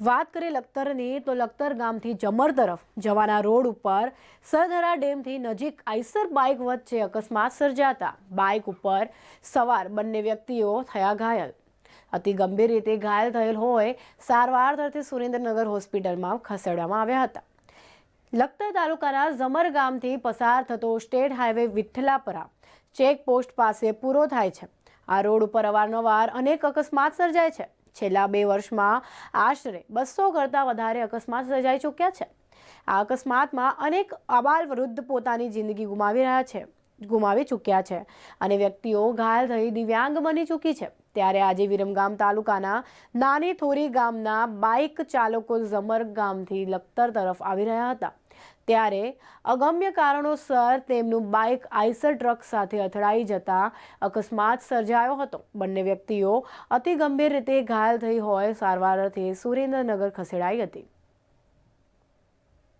વાત કરીએ લખતરની, તો લખતર ગામથી જમર તરફ જવાના રોડ ઉપર સરધરા ડેમથી નજીક આઈસર બાઇક વચ્ચે અકસ્માત સર્જાતા. બાઇક ઉપર સવાર બંને વ્યક્તિઓ થયા ઘાયલ. અતિ ગંભીર રીતે ઘાયલ થયેલ હોય સારવાર તરફથી સુરેન્દ્રનગર હોસ્પિટલમાં ખસેડવામાં આવ્યા હતા. લખતર તાલુકાના ઝમર ગામથી પસાર થતો state highway Vithalapara check post પાસે પૂરો થાય છે. આ રોડ ઉપર અવારનવાર અનેક અકસ્માત સર્જાય છે. છેલ્લા બે વર્ષમાં આશરે બસો કરતાં વધારે અકસ્માત સર્જાઈ ચૂક્યા છે. આ અકસ્માતમાં અનેક અબાલ વૃદ્ધ પોતાની જિંદગી ગુમાવી રહ્યા છે, ગુમાવી ચૂક્યા છે અને વ્યક્તિઓ ઘાયલ થઈ દિવ્યાંગ બની ચૂકી છે. ત્યારે આજે વિરમગામ તાલુકાના નાની થોરી ગામના બાઇક ચાલકો ઝમર ગામથી લખતર તરફ આવી રહ્યા હતા. ત્યારે અગમ્ય કારણોસર તેમનું બાઇક આઈસર ટ્રક સાથે અથડાઈ જતા અકસ્માત સર્જાયો હતો. બંને વ્યક્તિઓ અતિ ગંભીર રીતે ઘાયલ થઈ હોય સારવાર અર્થે સુરેન્દ્રનગર ખસેડાઈ હતી.